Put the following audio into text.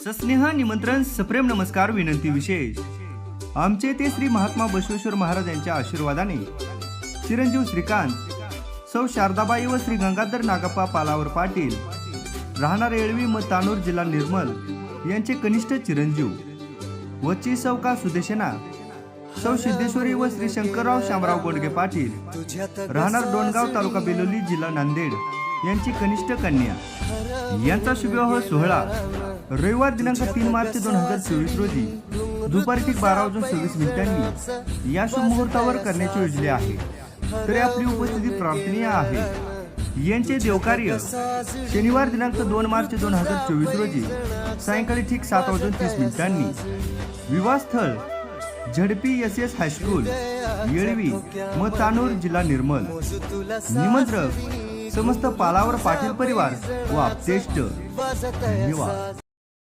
सस्नेह निमंत्रण सप्रेम नमस्कार विनंती विशेष. आमचे ते श्री महात्मा बसवेश्वर महाराज यांच्या आशीर्वादाने चिरंजीव श्रीकांत सौ शारदाबाई व श्री गंगाधर नागप्पा पालावर पाटील राहणार एळवी म तानूर जिल्हा निर्मल यांचे कनिष्ठ चिरंजीव वची सौ का सुदेशना सौ सिद्धेश्वरी व श्री शंकरराव शामराव गोडगे पाटील राहणार डोणगाव तालुका बेलोली जिल्हा नांदेड यांची कनिष्ठ कन्या. यांचा शुभविवाह सोहळा रविवार दिनांक तीन मार्च दोन हजार चोवीस रोजी दुपारी ठीक बारा वाजून सव्वीस मिनिटांनी या शुभमुहूर्तावर करण्याचे योजले आहे. तरी आपली उपस्थिती प्रार्थनीय आहे. यांचे देवकार्य शनिवार दिनांक दोन मार्च दोन हजार चोवीस रोजी सायंकाळी ठीक सात वाजून तीस मिनिटांनी विवाहस्थळ Zadpi S S high school Yelvi व तानूर जिल्हा निर्मल निमंत्रक समस्त पालावर पाटील परिवार व आपतेष्ट. धन्यवाद.